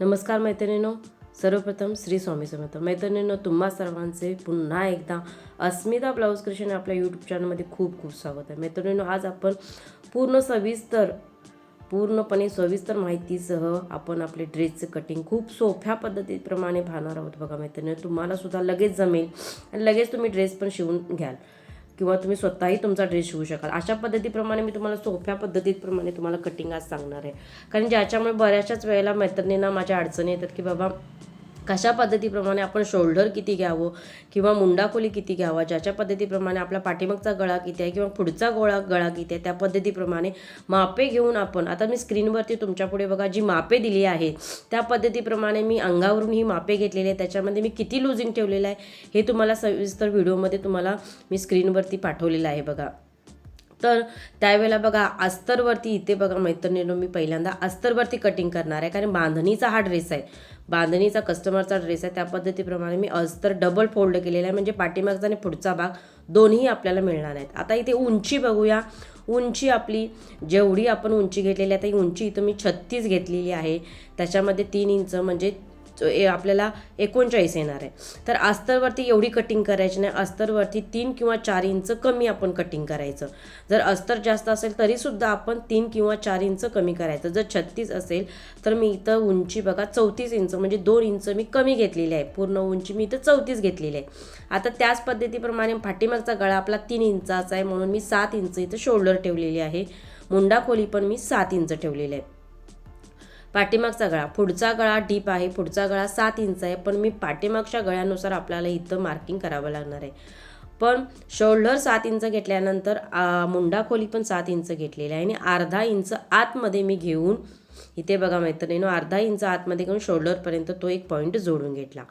नमस्कार मैत्रिणीनो. सर्वप्रथम श्री स्वामी समर्थ. मैत्रिणीनो तुम्हा सर्वांचे पुन्हा एकदा अस्मिता ब्लाऊज क्रिशन आपल्या यूट्यूब चॅनलमध्ये खूप खूप स्वागत आहे. मैत्रिणीनो आज आपण पूर्ण सविस्तर पूर्णपणे सविस्तर माहितीसह आपण आपले ड्रेसचं कटिंग खूप सोप्या पद्धतीप्रमाणे पाहणार आहोत बघा मैत्रिणी तुम्हाला सुद्धा लगेच जमेल आणि लगेच तुम्ही ड्रेस पण शिवून घ्याल. किंवा तुम्ही स्वतःही तुमचा ड्रेस शिवू शकाल. अशा पद्धतीप्रमाणे मी तुम्हाला सोप्या पद्धतीप्रमाणे तुम्हाला कटिंग आज सांगणार आहे. कारण ज्याच्यामुळे बऱ्याचशाच वेळेला मैत्रिणींना माझ्या अडचणी येतात की बाबा कशा पद्धतीप्रमाणे आपण शोल्डर किती घ्यावं किंवा मुंडाखोली किती घ्यावा ज्याच्या पद्धतीप्रमाणे आपला पाठीमागचा गळा किती आहे किंवा पुढचा गोळा गळा किती आहे त्या पद्धतीप्रमाणे मापे घेऊन आपण आता मी स्क्रीनवरती तुमच्यापुढे बघा जी मापे दिली आहे त्या पद्धतीप्रमाणे मी अंगावरून ही मापे घेतलेली आहे त्याच्यामध्ये मी किती लुझिंग ठेवलेलं आहे हे तुम्हाला सविस्तर व्हिडिओमध्ये तुम्हाला मी स्क्रीनवरती पाठवलेलं आहे बघा. तर त्यावेळेला बघा अस्तरवरती इथे बघा मैत्रिणीनं मी पहिल्यांदा अस्तरवरती कटिंग करणार आहे. कारण बांधणीचा हा ड्रेस आहे. बांधणीचा कस्टमरचा ड्रेस आहे. त्या पद्धतीप्रमाणे मी अस्तर डबल फोल्ड केलेला आहे. म्हणजे पाठीमागचा आणि पुढचा भाग दोन्ही आपल्याला मिळणार आहेत. आता इथे उंची बघूया. उंची आपली जेवढी आपण उंची घेतलेली आहे ती ही उंची इथं मी छत्तीस घेतलेली आहे. त्याच्यामध्ये तीन इंच म्हणजे ए- आपल्याला एकोणचाळीस येणार आहे. तर अस्तरवरती एवढी कटिंग करायची नाही. अस्तरवरती तीन किंवा चार इंच कमी आपण कटिंग करायचं. जर अस्तर जास्त असेल तरीसुद्धा आपण तीन किंवा चार इंच कमी करायचं. जर छत्तीस असेल तर मी इथं उंची बघा चौतीस इंच म्हणजे दोन इंच मी कमी घेतलेली आहे. पूर्ण उंची मी इथं चौतीस घेतलेली आहे. आता त्याच पद्धतीप्रमाणे पाठीमागचा गळा आपला तीन इंचाचा आहे. म्हणून मी सात इंच इथं शोल्डर ठेवलेली आहे. मुंडा खोली पण मी सात इंच ठेवलेली आहे. पाठीमागचा गळा. पुढचा गळा डीप आहे. पुढचा गळा सात इंच आहे. पण मी पाठीमागच्या गळ्यानुसार आपल्याला इथं मार्किंग करावं लागणार आहे. पण शोल्डर सात इंच घेतल्यानंतर मुंडा खोली पण सात इंच घेतलेली आहे. आणि अर्धा इंच आतमध्ये मी घेऊन इथे बघा मैत्रिणीनो अर्धा इंच आतमध्ये घेऊन शोल्डरपर्यंत तो एक पॉईंट जोडून घेतला.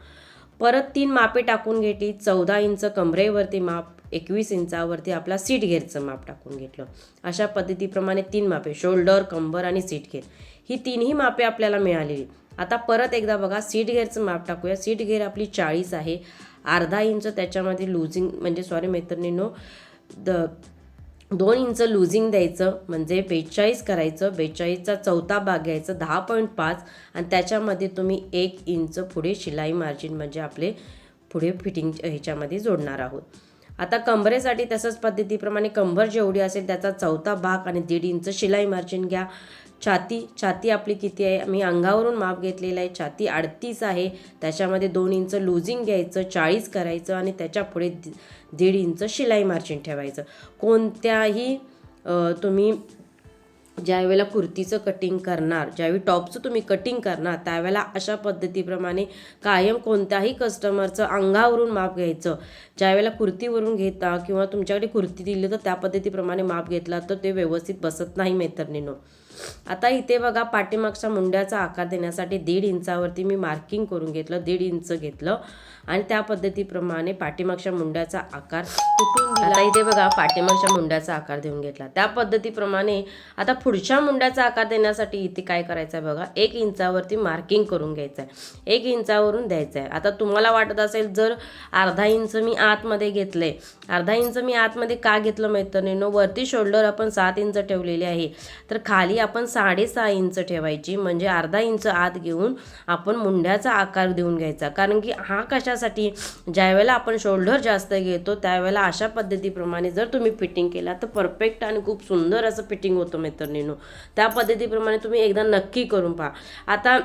परत तीन मापे टाकून घेतली. चौदा इंच कमरेवरती माप. एकवीस इंचावरती आपला सीट घेरचं माप टाकून घेतलं. अशा पद्धतीप्रमाणे तीन मापे शोल्डर कंबर आणि सीट घेर. ही तीनही मापे आपल्याला मिळालेली. आता परत एकदा बघा सीट घेरचं माप टाकूया. सीट घेर आपली चाळीस आहे. अर्धा इंच त्याच्यामध्ये लुझिंग म्हणजे सॉरी मैत्रिणीनो द दोन इंच लुझिंग द्यायचं म्हणजे बेचाळीस करायचं. बेचाळीसचा चौथा भाग घ्यायचा दहा पॉईंट पाच. आणि त्याच्यामध्ये तुम्ही एक इंच पुढे शिलाई मार्जिन म्हणजे आपले पुढे फिटिंग ह्याच्यामध्ये जोडणार आहोत. आता कंबरेसाठी तसंच पद्धतीप्रमाणे कंबर जेवढी असेल त्याचा चौथा भाग आणि दीड इंच शिलाई मार्जिन घ्या. छाती छाती आपली किती आहे? मी अंगावरून माप घेतलेलं आहे. छाती अडतीस आहे. त्याच्यामध्ये दोन इंच लुझिंग घ्यायचं चाळीस करायचं आणि त्याच्या पुढे दि- दीड इंच शिलाई मार्जिन ठेवायचं. कोणत्याही तुम्ही ज्यावेळेला कुर्तीचं कटिंग करणार ज्यावेळी टॉपचं तुम्ही कटिंग करणार त्यावेळेला अशा पद्धतीप्रमाणे कायम कोणत्याही कस्टमरचं अंगावरून माप घ्यायचं. ज्यावेळेला कुर्तीवरून घेता किंवा तुमच्याकडे कुर्ती दिली तर त्या पद्धतीप्रमाणे माप घेतला तर ते व्यवस्थित बसत नाही मैत्रिणीनो. आता इथे बघा पाठीमागच्या मुंड्याचा आकार देण्यासाठी दीड इंचावरती मी मार्किंग करून घेतलं दीड इंच घेतलं. आणि त्या पद्धतीप्रमाणे पाठीमागच्या मुंड्याचा आकार कुठून आता इथे बघा पाठीमागच्या मुंड्याचा आकार देऊन घेतला. त्या पद्धतीप्रमाणे आता पुढच्या मुंड्याचा आकार देण्यासाठी इथे काय करायचं आहे बघा एक इंचावरती मार्किंग करून घ्यायचं आहे एक इंचावरून द्यायचं आहे आता तुम्हाला वाटत असेल जर अर्धा इंच मी आतमध्ये घेतलंय. अर्धा इंच मी आतमध्ये का घेतलं मैत्रिणीनं? वरती शोल्डर आपण सात इंच ठेवलेले आहे. तर खाली आपण साडेसहा इंच ठेवायची. म्हणजे अर्धा इंच आत घेऊन आपण मुंड्याचा आकार देऊन घ्यायचा. कारण की हा कशासाठी ज्यावेळेला आपण शोल्डर जास्त घेतो त्यावेळेला अशा पद्धतीप्रमाणे जर तुम्ही फिटिंग केला तर परफेक्ट आणि खूप सुंदर असं फिटिंग होतं मैत्रिणीनो. त्या पद्धतीप्रमाणे तुम्ही एकदा नक्की करून पहा. आता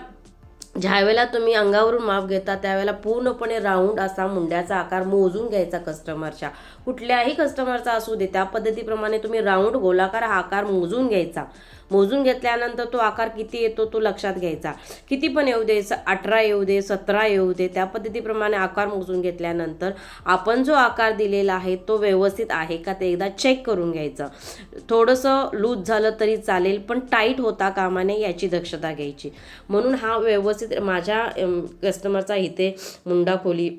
ज्यावेळेला तुम्ही अंगावरून माप घेता त्यावेळेला पूर्णपणे राऊंड असा मुंड्याचा आकार मोजून घ्यायचा कस्टमरच्या कुठल्याही कस्टमरचा असू दे त्या पद्धतीप्रमाणे तुम्ही राऊंड गोलाकार हा आकार मोजून घ्यायचा. मोजून घेतल्यानंतर तो आकार किती येतो तो लक्षात घ्यायचा. किती पण येऊ दे स- अठरा येऊ दे सतरा येऊ दे त्या पद्धतीप्रमाणे आकार मोजून घेतल्यानंतर आपण जो आकार दिलेला आहे तो व्यवस्थित आहे का ते एकदा चेक करून घ्यायचं. थोडंसं लूज झालं तरी चालेल पण टाईट होता कामाने याची दक्षता घ्यायची. म्हणून हा व्यवस्थित माझ्या कस्टमरचा इथे मुंडा खोली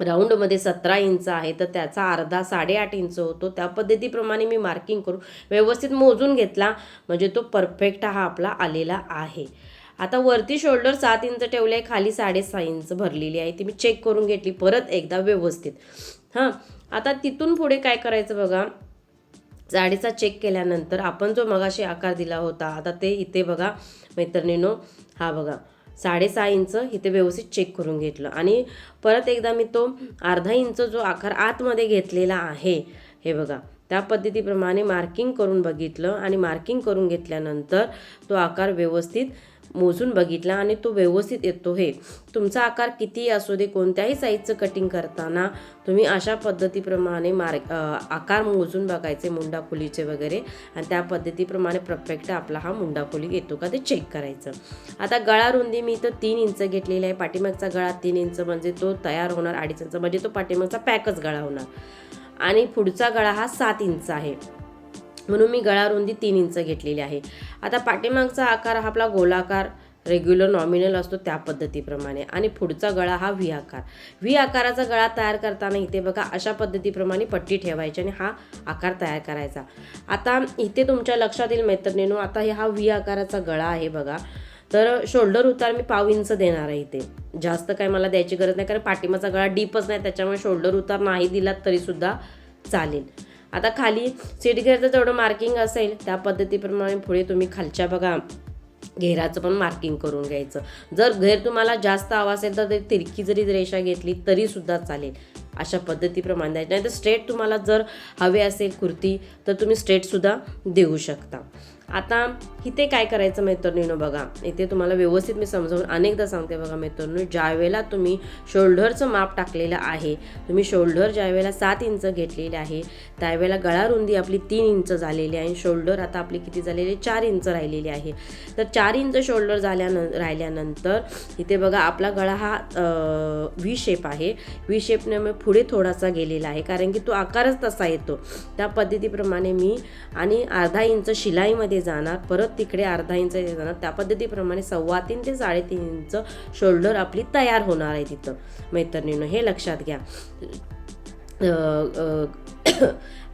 राऊंडमध्ये सतरा इंच आहे तर त्याचा अर्धा साडेआठ इंच होतो. त्या पद्धतीप्रमाणे मी मार्किंग करून व्यवस्थित मोजून घेतला. म्हणजे तो परफेक्ट हा आपला आलेला आहे. आता वरती शोल्डर सात इंच ठेवले आहे खाली साडेसहा इंच भरलेली आहे. ती मी चेक करून घेतली परत एकदा व्यवस्थित. हां आता तिथून पुढे काय करायचं बघा? जाडीचा चेक केल्यानंतर आपण जो मगाशी आकार दिला होता आता ते इथे बघा मैत्रिणीनो हा बघा. साडेसहा इंच इथे व्यवस्थित चेक करून घेतलं. आणि परत एकदा मी तो अर्धा इंच जो आकार आतमध्ये घेतलेला आहे हे बघा त्या पद्धतीप्रमाणे मार्किंग करून बघितलं आणि मार्किंग करून घेतल्यानंतर तो आकार व्यवस्थित मोजून बघितला आणि तो व्यवस्थित येतो हे. तुमचा आकार किती असू दे कोणत्याही साईजचं कटिंग करताना तुम्ही अशा पद्धतीप्रमाणे मार आकार मोजून बघायचे मुंडाखोलीचे वगैरे. आणि त्या पद्धतीप्रमाणे परफेक्ट आपला हा मुंडाखोली येतो का ते चेक करायचं. आता गळा रुंदी मी तर तीन इंच घेतलेली आहे. पाठीमागचा गळा तीन इंच म्हणजे तो तयार होणार अडीच इंच. म्हणजे तो पाठीमागचा पॅकच गळा होणार. आणि पुढचा गळा हा सात इंच आहे. म्हणून मी गळा रुंदी तीन इंच घेतलेली आहे. आता पाठीमागचा आकार हा आपला गोलाकार रेग्युलर नॉमिनल असतो त्या पद्धतीप्रमाणे. आणि पुढचा गळा हा व्ही आकार. व्ही आकाराचा गळा तयार करताना इथे बघा अशा पद्धतीप्रमाणे पट्टी ठेवायची आणि हा आकार तयार करायचा. आता इथे तुमच्या लक्षात येईल मैत्रिणीनो आता हे हा व्ही आकाराचा गळा आहे बघा. तर शोल्डर उतार मी पाव इंच देणार आहे इथे. जास्त काय मला द्यायची गरज नाही कारण पाठीमाचा गळा डीपच नाही त्याच्यामुळे शोल्डर उतार नाही दिलात तरीसुद्धा चालेल. आता खाली सीट घेरचं जेवढं मार्किंग असेल. त्या पद्धतीप्रमाणे पुढे तुम्ही खालच्या बघा. घेराचं पण मार्किंग करून घ्यायचं. जर घेर तुम्हाला जास्त हवा असेल तर ते तिरकी जरी रेषा घेतली तरीसुद्धा चालेल. अशा पद्धतीप्रमाणे द्यायचं. नाही तर स्ट्रेट तुम्हाला जर हवे असेल कुर्ती तर तुम्ही स्ट्रेटसुद्धा देऊ शकता. आता इथे काय करायचं मैत्रिणीनं बघा? इथे तुम्हाला व्यवस्थित मी समजावून अनेकदा सांगते बघा मैत्रिणी ज्यावेळेला तुम्ही शोल्डरचं माप टाकलेलं आहे तुम्ही शोल्डर ज्यावेळेला सात इंच घेतलेले आहे त्यावेळेला गळा रुंदी आपली तीन इंच झालेली आहे शोल्डर आता आपली किती झालेली चार इंच राहिलेली आहे. तर चार इंच शोल्डर झाल्यान राहिल्यानंतर इथे बघा आपला गळा हा व्ही शेप आहे. व्ही शेपने मी पुढे थोडासा गेलेला आहे कारण की तो आकारच तसा येतो. त्या पद्धतीप्रमाणे मी आणि अर्धा इंच शिलाईमध्ये जाणार परत तिकडे अर्धा इंच जाणार. त्या पद्धतीप्रमाणे सव्वा तीन ते साडेतीन इंच शोल्डर आपली तयार होणार आहे तिथं. मैत्रिणीनं हे लक्षात घ्या.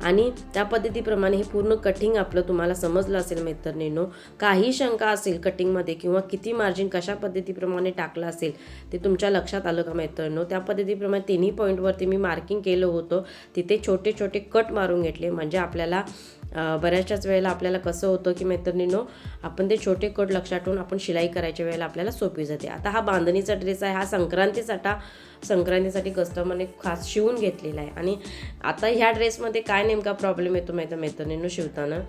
आणि त्या पद्धतीप्रमाणे हे पूर्ण कटिंग आपलं तुम्हाला समजलं असेल मैत्रिणींनो. काही शंका असेल कटिंगमध्ये किंवा किती मार्जिन कशा पद्धतीप्रमाणे टाकलं असेल ते तुमच्या लक्षात आलं का मैत्रिणींनो? त्या पद्धतीप्रमाणे तिन्ही पॉईंटवरती मी मार्किंग केलं होतं. तिथे छोटे छोटे कट मारून घेतले. म्हणजे आपल्याला बऱ्याचशाच वेळेला आपल्याला कसं होतं की मैत्रिणीनो आपण ते छोटे कट लक्षात ठेवून आपण शिलाई करायच्या वेळेला आपल्याला सोपी जाते. आता हा बांधणीचा ड्रेस आहे हा संक्रांतीसाठी संक्रांतीसाठी कस्टमरने खास शिवून घेतलेला आहे. आणि आता ह्या ड्रेसमध्ये काय नेमका प्रॉब्लेम येतो माहिती मैत्रिणींनो शिवताना?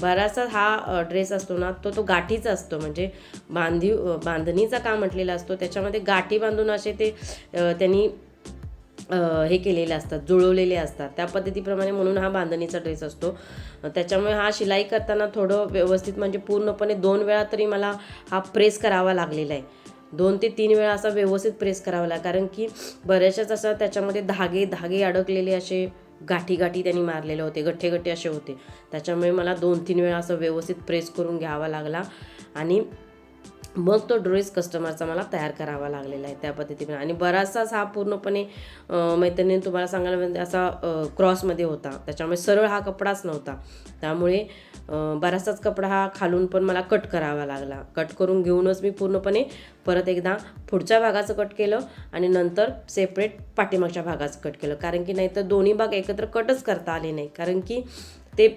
बराचसा हा ड्रेस असतो ना तो तो गाठीचा असतो. म्हणजे बांधी बांधणीचा का म्हटलेला असतो? त्याच्यामध्ये गाठी बांधून असे ते त्यांनी हे केलेले असतात जुळवलेले असतात. त्या पद्धतीप्रमाणे म्हणून हा बांधणीचा ड्रेस असतो. त्याच्यामुळे हा शिलाई करताना थोडं व्यवस्थित म्हणजे पूर्णपणे दोन वेळा तरी मला हा प्रेस करावा लागलेला आहे. दोन ते तीन वेळा असा व्यवस्थित प्रेस करावा लागला. कारण की बऱ्याचशाच असं त्याच्यामध्ये धागे धागे अडकलेले असे गाठी गाठी त्यांनी मारलेले होते गठ्ठे गठ्ठे असे होते. त्याच्यामुळे मला दोन तीन वेळा असं व्यवस्थित प्रेस करून घ्यावा लागला. आणि मग तो ड्रेस कस्टमरचा मला तयार करावा लागलेला आहे त्या पद्धतीने. आणि बराचसाच हा पूर्णपणे मैत्रिणी तुम्हाला सांगायला म्हणजे असा क्रॉसमध्ये होता. त्याच्यामुळे सरळ हा कपडाच नव्हता. त्यामुळे बराचसाच कपडा हा खालून पण मला कट करावा लागला. कट करून घेऊनच मी पूर्णपणे परत एकदा पुढच्या भागाचं कट केलं आणि नंतर सेपरेट पाठीमागच्या भागाचं कट केलं. कारण की नाहीतर दोन्ही भाग एकत्र कटच करता आले नाही. कारण की ते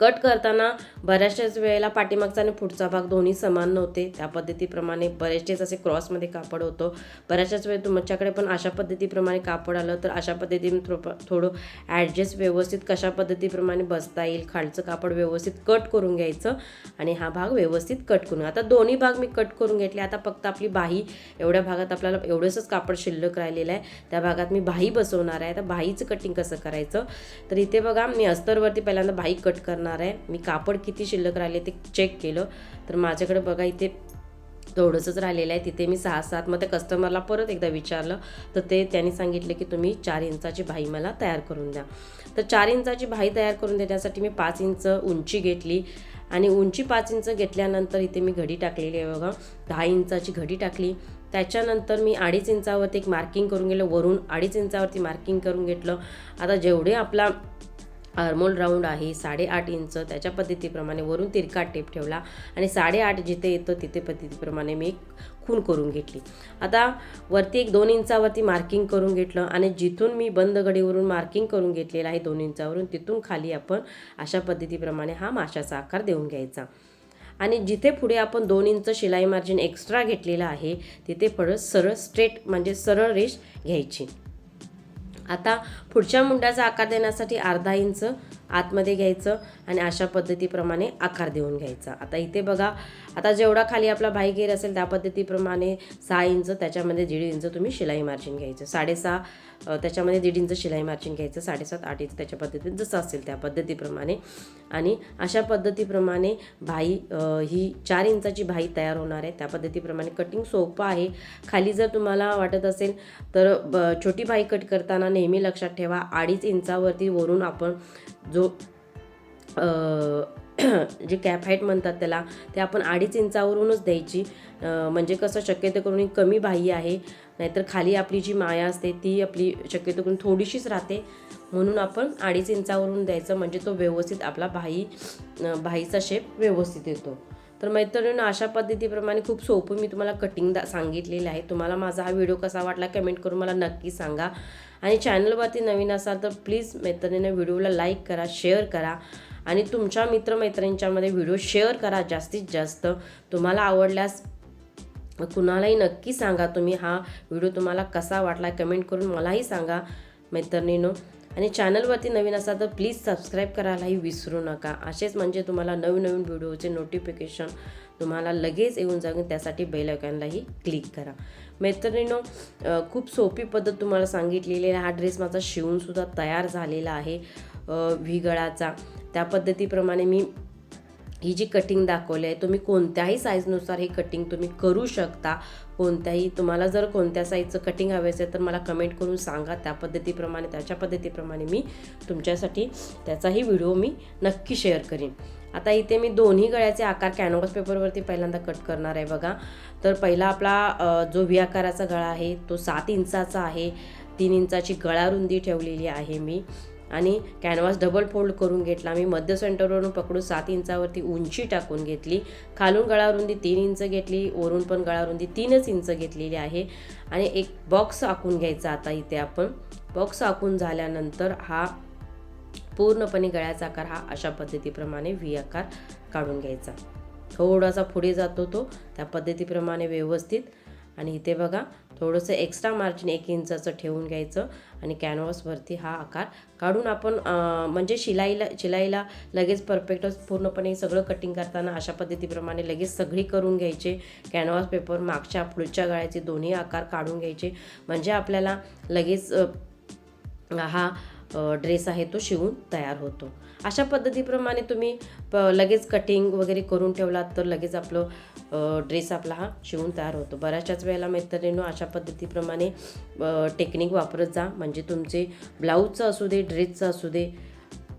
कट करताना बऱ्याचशाच वेळेला पाठीमागचा आणि पुढचा भाग दोन्ही समान नव्हते. त्या पद्धतीप्रमाणे बरेचसेच असे क्रॉसमध्ये कापड होतो. बऱ्याचशाच वेळ तुमच्याकडे पण अशा पद्धतीप्रमाणे कापड आलं तर अशा पद्धतीने थो थोडं ॲडजस्ट व्यवस्थित कशा पद्धतीप्रमाणे बसता येईल खालचं कापड व्यवस्थित कट करून घ्यायचं आणि हा भाग व्यवस्थित कट करून आता दोन्ही भाग मी कट करून घेतले. आता फक्त आपली बाही एवढ्या भागात आपल्याला एवढंसंच कापड शिल्लक राहिलेलं आहे. त्या भागात मी बाही बसवणार आहे. आता बाहीचं कटिंग कसं करायचं? तर इथे बघा मी अस्तरवरती पहिल्यांदा बाही कट करणार करणार आहे. मी कापड किती शिल्लक राहिले ते चेक केलं. तर माझ्याकडे बघा इथे थोडंसंच राहिलेलं आहे. तिथे मी सहा सात मग त्या कस्टमरला परत एकदा विचारलं. तर ते त्यांनी सांगितलं की तुम्ही चार इंचाची भाई मला तयार करून द्या. तर चार इंचाची भाई तयार करून देण्यासाठी मी पाच इंच उंची घेतली. आणि उंची पाच इंच घेतल्यानंतर इथे मी घडी टाकलेली आहे बघा. दहा इंचाची घडी टाकली. त्याच्यानंतर मी अडीच इंचावरती एक मार्किंग करून गेलं वरून अडीच इंचावरती मार्किंग करून घेतलं. आता जेवढे आपला अर्मोल राऊंड आहे साडेआठ इंच त्याच्या पद्धतीप्रमाणे वरून तिरका टेप ठेवला आणि साडेआठ जिथे येतं तिथे पद्धतीप्रमाणे मी खून करून घेतली. आता वरती एक दोन इंचावरती मार्किंग करून घेतलं आणि जिथून मी बंद गडीवरून मार्किंग करून घेतलेलं आहे दोन इंचावरून तिथून खाली आपण अशा पद्धतीप्रमाणे हा माशाचा आकार देऊन घ्यायचा. आणि जिथे पुढे आपण दोन इंच शिलाई मार्जिन एक्स्ट्रा घेतलेलं आहे तिथे परत सरळ स्ट्रेट म्हणजे सरळ रेष घ्यायची. आता पुढच्या मुंड्याचा आकार देण्यासाठी अर्धा इंच आतमध्ये घ्यायचं आणि अशा पद्धतीप्रमाणे आकार देऊन घ्यायचा. आता इथे बघा आता जेवढा खाली आपला भाई घेर असेल त्या पद्धतीप्रमाणे सहा इंच त्याच्यामध्ये दीड इंच तुम्ही शिलाई मार्जिन घ्यायचं. साडेसहा त्याच्यामध्ये दीड इंच शिलाई मार्जिन घ्यायचं. साडेसात आठ इंच त्याच्या पद्धतीत जसं असेल त्या पद्धतीप्रमाणे. आणि अशा पद्धतीप्रमाणे भाई ही चार इंचाची भाई तयार होणार आहे. त्या पद्धतीप्रमाणे कटिंग सोपं आहे. खाली जर तुम्हाला वाटत असेल तर ब छोटी भाई कट करताना नेहमी लक्षात ठेवा. अडीच इंचावरती वरून आपण जो जे कॅप हाईट म्हणतात त्याला ते आपण अडीच इंचावरूनच द्यायची. म्हणजे कसं शक्यतो करून कमी बाही आहे. नाहीतर खाली आपली जी माया असते ती आपली शक्यतो करून थोडीशीच राहते. म्हणून आपण अडीच इंचावरून द्यायचं म्हणजे तो व्यवस्थित आपला भाई भाईचा शेप व्यवस्थित येतो. तर मैत्रिणींनो अशा पद्धतीप्रमाणे खूप सोपं मी तुम्हाला कटिंग दा सांगितलेलं आहे. तुम्हाला माझा हा व्हिडिओ कसा वाटला कमेंट करून मला नक्की सांगा. आणि चॅनलवरती नवीन असाल तर प्लीज मैत्रिणीने व्हिडिओला लाईक करा शेअर करा. आणि तुमच्या मित्रमैत्रिणींच्यामध्ये व्हिडिओ शेअर करा जास्तीत जास्त. तुम्हाला आवडल्यास कुणालाही नक्की सांगा तुम्ही हा व्हिडिओ तुम्हाला कसा वाटला कमेंट करून मलाही सांगा मैत्रिणीनो. आणि चॅनलवरती नवीन असाल तर प्लीज सबस्क्राईब करायलाही विसरू नका. असेच म्हणजे तुम्हाला नवीन नवीन व्हिडिओचे नोटिफिकेशन तुम्हाला लगेच येऊन जाऊन त्यासाठी बेल क्लिक करा. मैत्रिणीनो खूप सोपी पद्धत तुम्हाला सांगितलेली आहे. हा ड्रेस माझा शिवूनसुद्धा तयार झालेला आहे व्ही गळाचा त्या पद्धतीप्रमाणे मी ही जी कटिंग दाखवली आहे तुम्ही कोणत्याही साईजनुसार ही कटिंग तुम्ही करू शकता. कोणत्याही तुम्हाला जर कोणत्या साईजचं कटिंग हवे असेल तर मला कमेंट करून सांगा. त्या पद्धतीप्रमाणे त्याच्या पद्धतीप्रमाणे मी तुमच्यासाठी त्याचाही व्हिडिओ मी नक्की शेअर करीन. आता इथे मी दोन्ही गळ्याचे आकार कॅनव्हास पेपरवरती पहिल्यांदा कट करणार आहे बघा. तर पहिला आपला जो व्ही आकाराचा गळा आहे तो सात इंचाचा आहे. तीन इंचाची गळा रुंदी ठेवलेली आहे मी. आणि कॅनव्हास डबल फोल्ड करून घेतला. मी मध्य सेंटरवरून पकडून सात इंचावरती उंची टाकून घेतली. खालून गळारुंदी तीन इंच घेतली वरून पण गळारुंदी तीनच इंच घेतलेली आहे. आणि एक बॉक्स आखून घ्यायचा आता इथे आपण. बॉक्स आखून झाल्यानंतर हा पूर्णपणे गळ्याचा आकार हा अशा पद्धतीप्रमाणे व्ही आकार काढून घ्यायचा. थोडासा पुढे जातो तो त्या पद्धतीप्रमाणे व्यवस्थित. आणि इथे बघा थोडंसं एक्स्ट्रा मार्जिन एक इंचाचं ठेवून घ्यायचं आणि कॅनव्हासवरती हा आकार काढून आपण म्हणजे शिलाईला शिलाईला लगेच परफेक्टच पूर्णपणे सगळं कटिंग करताना अशा पद्धतीप्रमाणे लगेच सगळी करून घ्यायचे. कॅनव्हास पेपर मागच्या पुढच्या गळ्याचे दोन्ही आकार काढून घ्यायचे. म्हणजे आपल्याला लगेच हा ड्रेस आहे तो शिवून तयार होतो. अशा पद्धतीप्रमाणे तुम्ही प लगेच कटिंग वगैरे करून ठेवलात तर लगेच आपलं ड्रेस आपला हा शिवून तयार होतो. बऱ्याचशाच वेळेला मैत्रिणींनो अशा पद्धतीप्रमाणे टेक्निक वापरत जा. म्हणजे तुमचे ब्लाऊजचं असू दे ड्रेसचं असू दे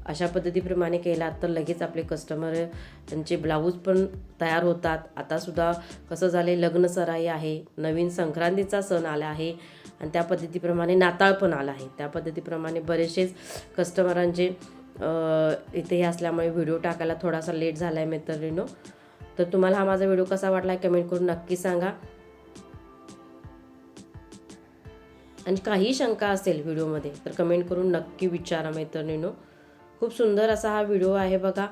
अशा पद्धतीप्रमाणे केलात तर लगेच आपले कस्टमर त्यांचे ब्लाऊज पण तयार होतात. आतासुद्धा कसं झाले लग्न सराई आहे नवीन संक्रांतीचा सण आला आहे आणि त्या पद्धतीप्रमाणे नाताळ पण आला आहे. त्या पद्धतीप्रमाणे बरेचसेच कस्टमरांचे इथेही इथे असल्यामुळे व्हिडिओ टाकायला थोडासा लेट झाला आहे मैत्रिणीनो तर तुम्हाला हा माझा व्हिडिओ कसा वाटला आहे कमेंट करून नक्की सांगा. आणि काही शंका असेल व्हिडिओमध्ये तर कमेंट करून नक्की विचारा मैत्रिणीनो खूप सुंदर असा हा व्हिडिओ आहे बघा.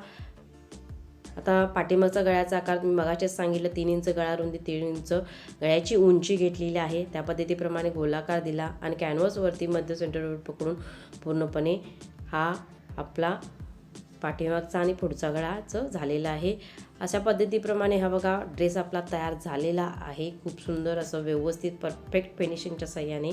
आता पाठीमागचा गळ्याचा आकार मी मगाशीच सांगितलं तीन इंच गळा रुंदी तीन इंच. गळ्याची उंची घेतलेली आहे. त्या पद्धतीप्रमाणे गोलाकार दिला आणि कॅनव्हसवरती मध्य सेंटरवर पकडून पूर्णपणे हा आपला पाठीमागचा आणि पुढचा गळाचं झालेला आहे. अशा पद्धतीप्रमाणे हा बघा ड्रेस आपला तयार झालेला आहे. खूप सुंदर असं व्यवस्थित परफेक्ट फिनिशिंगच्या सहाय्याने